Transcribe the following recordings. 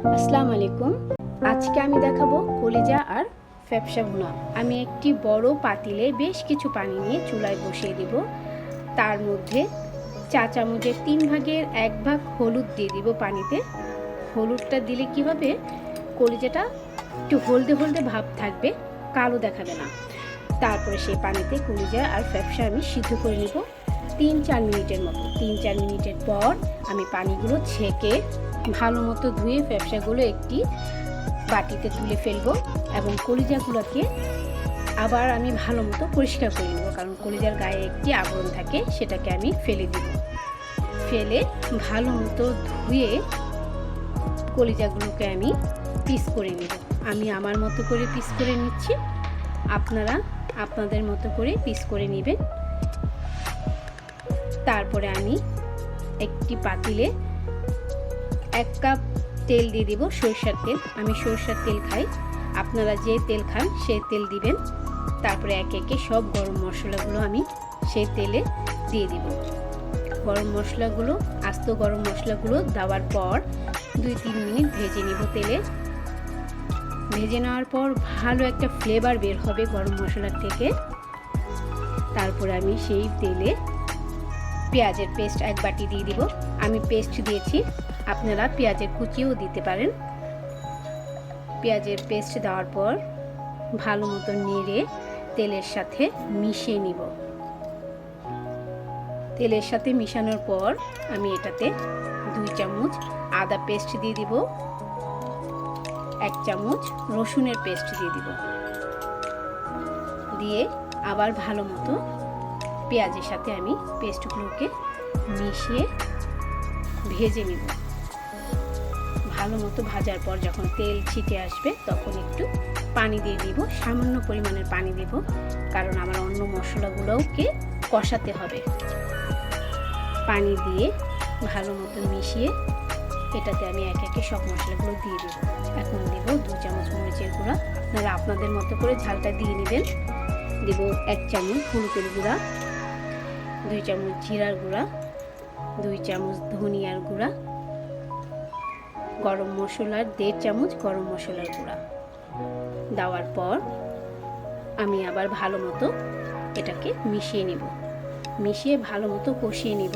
আসসালামু আলাইকুম। আজকে আমি দেখাবো কলিজা আর ফ্যাপসা ভুনা। আমি একটি বড় পাতিলে বেশ কিছু পানি নিয়ে চুলায় বসিয়ে দেব। তার মধ্যে চা চামচের তিন ভাগের এক ভাগ হলুদ দিয়ে দিব পানিতে। হলুদটা দিলে কি হবে? কলিজাটা একটু হলদে হলদে ভাব থাকবে, কালো দেখাবে না। তারপরে সেই পানিতে কলিজা আর ফ্যাপসা আমি সিদ্ধ করে নেব। তিন চার মিনিটের মতো। তিন চার মিনিটের পর আমি পানিগুলো ছেঁকে ভালো মতো ধুয়ে ব্যবসাগুলো একটি বাটিতে তুলে ফেলব এবং কলিজাগুলোকে আবার আমি ভালো মতো পরিষ্কার করে নেব, কারণ কলিজার গায়ে একটি আবরণ থাকে, সেটাকে আমি ফেলে দিব। ফেলে ভালো মতো ধুয়ে কলিজাগুলোকে আমি পিস করে নেব। আমি আমার মতো করে পিস করে নিচ্ছি, আপনারা আপনাদের মতো করে পিস করে নেবেন। তারপরে আমি একটি পাতিলে এক কাপ তেল দিয়ে দিব সরষার তেল। আমি সরষার তেল খাই। আপনারা যে তেল খান সেই তেল দিবেন। তারপরে একে একে সব গরম মশলাগুলো আমি সেই তেলে দিয়ে দিব। গরম মশলাগুলো, আস্ত গরম মশলাগুলো দেওয়ার পর দুই তিন মিনিট ভেজে নিব তেলে। ভেজে নেওয়ার পর ভালো একটা ফ্লেভার বের হবে গরম মশলার থেকে। তারপরে আমি সেই তেলে পেঁয়াজের পেস্ট এক বাটি দিয়ে দিব। আমি পেস্ট দিয়েছি। আপনারা পেঁয়াজের কুচিও দিতে পারেন। পেঁয়াজের পেস্ট দেওয়ার পর ভালো মতো নেড়ে তেলের সাথে মিশিয়ে নিব। তেলের সাথে মিশানোর পর আমি এটাতে দুই চামচ আদা পেস্ট দিয়ে দিব। এক চামচ রসুনের পেস্ট দিয়ে দিব। দিয়ে আবার ভালো মতো পেঁয়াজের সাথে আমি পেস্টগুলোকে মিশিয়ে ভেজে নেব। ভালো মতো ভাজার পর যখন তেল ছিটে আসবে, তখন একটু পানি দিয়ে দিব। সামান্য পরিমাণের পানি দেব, কারণ আমার অন্য মশলাগুলোকে কষাতে হবে। পানি দিয়ে ভালো মতো মিশিয়ে এটাতে আমি এক একে সব মশলাগুলো দিয়ে দেব। এখন দেব দু চামচ মরিচের গুঁড়া। আপনারা আপনাদের মতো করে ঝালটা দিয়ে নেবেন। দেব এক চামচ হলুদের গুঁড়া, দুই চামচ জিরার গুঁড়া, দুই চামচ ধনিয়ার গুঁড়া গরম মশলার দেড় চামচ গরম মশলার গুঁড়া। দেওয়ার পর আমি আবার ভালো মতো এটাকে মিশিয়ে নিব। মিশিয়ে ভালো মতো কষিয়ে নিব।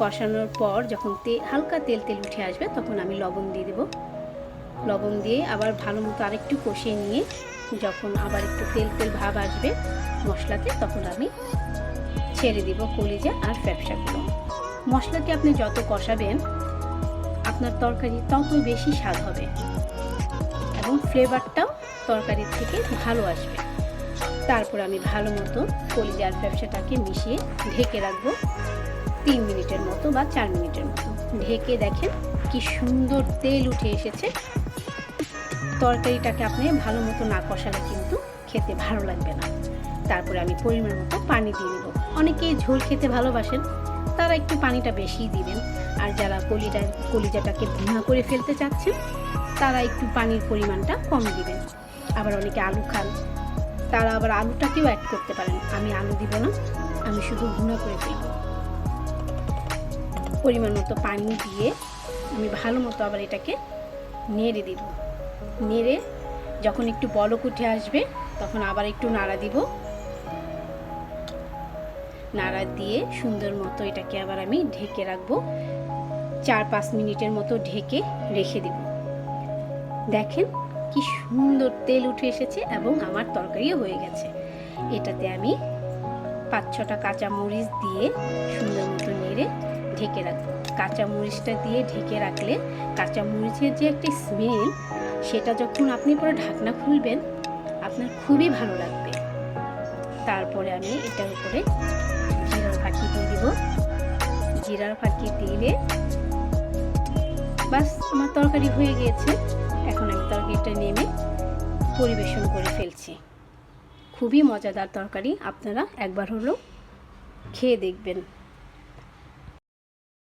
কষানোর পর যখন তে, হালকা তেল তেল উঠে আসবে তখন আমি লবণ দিয়ে দেব। লবণ দিয়ে আবার ভালো মতো আরেকটু কষিয়ে নিয়ে যখন আবার একটু তেল তেল ভাব আসবে মশলাতে তখন আমি ছেড়ে দিব কলিজা আর ফ্যাপসাগুলো মশলাকে আপনি যত কষাবেন আপনার তরকারি তত বেশি স্বাদ হবে। এবং ফ্লেভারটাও তরকারির থেকে ভালো আসবে। তারপর আমি ভালো মতো কলিজা আর ব্যবসাটাকে মিশিয়ে ঢেকে রাখব। তিন মিনিটের মতো বা চার মিনিটের মতো। ঢেকে দেখেন কি সুন্দর তেল উঠে এসেছে। তরকারিটাকে আপনি ভালো মতো না কষালে কিন্তু খেতে ভালো লাগবে না। তারপরে আমি পরিমাণ মতো পানি দিয়ে নেব। অনেকে ঝোল খেতে ভালোবাসেন, তারা একটু পানিটা বেশিই দিবেন। আর যারা কলিটা, কলিজাটাকে ভুনা করে ফেলতে চাচ্ছেন, তারা একটু পানির পরিমাণটা কম দিবেন। আবার অনেকে আলু খান, তারা আবার আলুটাকেও অ্যাড করতে পারেন। আমি আলু দিব না, আমি শুধু ভুনা করে ফেলব পরিমাণ মতো পানি দিয়ে আমি ভালো মতো আবার এটাকে নেড়ে দিব। নেড়ে যখন একটু বলক উঠে আসবে, তখন আবার একটু নাড়া দিব। নাড়া দিয়ে সুন্দর মতো এটাকে আবার আমি ঢেকে রাখব। চার পাঁচ মিনিটের মতো ঢেকে রেখে দিব। দেখেন কি সুন্দর তেল উঠে এসেছে এবং আমার তরকারিও হয়ে গেছে। এটাতে আমি পাঁচ ছটা কাঁচা মরিচ দিয়ে সুন্দর মতো নেড়ে ঢেকে রাখব। কাঁচা মরিচটা দিয়ে ঢেকে রাখলে কাঁচা মরিচের যে একটি স্মেল সেটা যখন আপনি পরে ঢাকনা খুলবেন, আপনার খুবই ভালো লাগবে। তারপরে আমি এটার উপরে জিরার ফাঁকি দিয়ে দিব। জিরার ফাঁকি দিলে বাস, আমার তরকারি হয়ে গিয়েছে। এখন আমি তরকারিটা নেমে পরিবেশন করে ফেলছি। খুবই মজাদার তরকারি, আপনারা একবার হলেও খেয়ে দেখবেন।